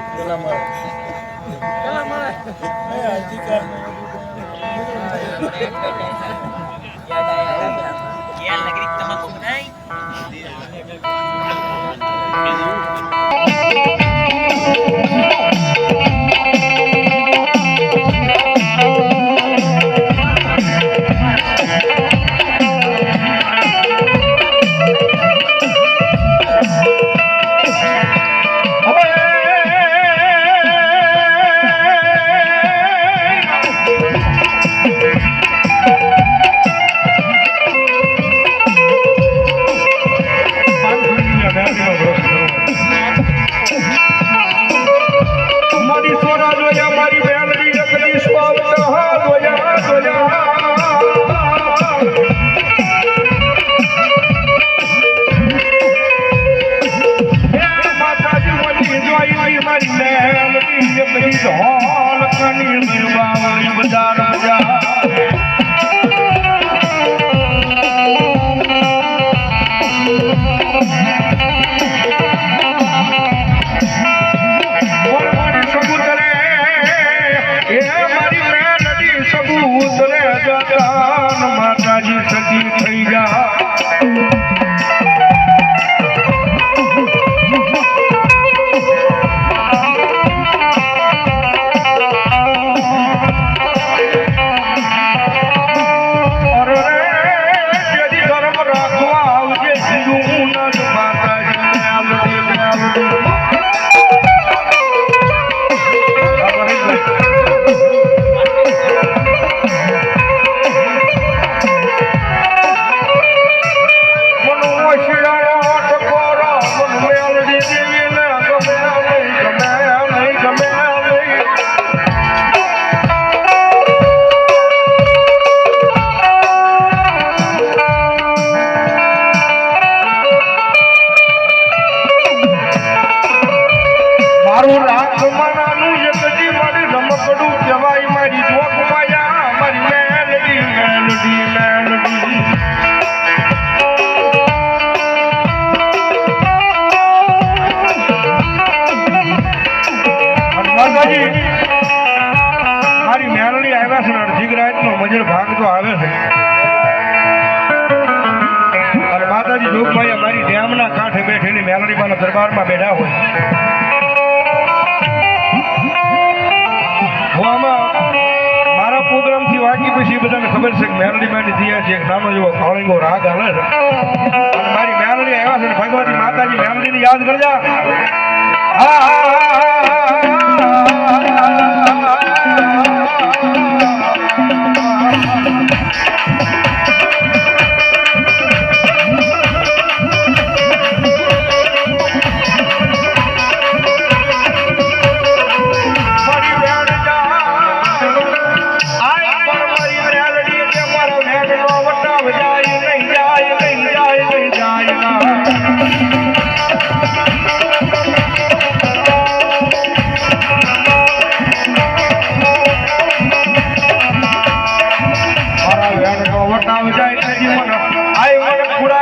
Dah lama. Dah lama. Jika. અને મારી મેલડી આવ્યા છે અડધી રાતનો મજર ભાગ તો આવે છે. અને માતાજી જોગભાઈ અમારી ડેમના કાંઠે બેઠેલી મેલડી પાના દરબારમાં બેઠા હોય. મારા પ્રોગ્રામ મારા પ્રોગ્રામથી વાગી પછી બધાને ખબર છે કે મેલડી માટે થયા છે નાનો જેવો કાળીંગો રાગ હાલે છે. મારી મેલડી આવ્યા છે ભગવતી માતાજી મેલડીને યાદ કરજા હા, હા, મારી জীবন আই মন পুরা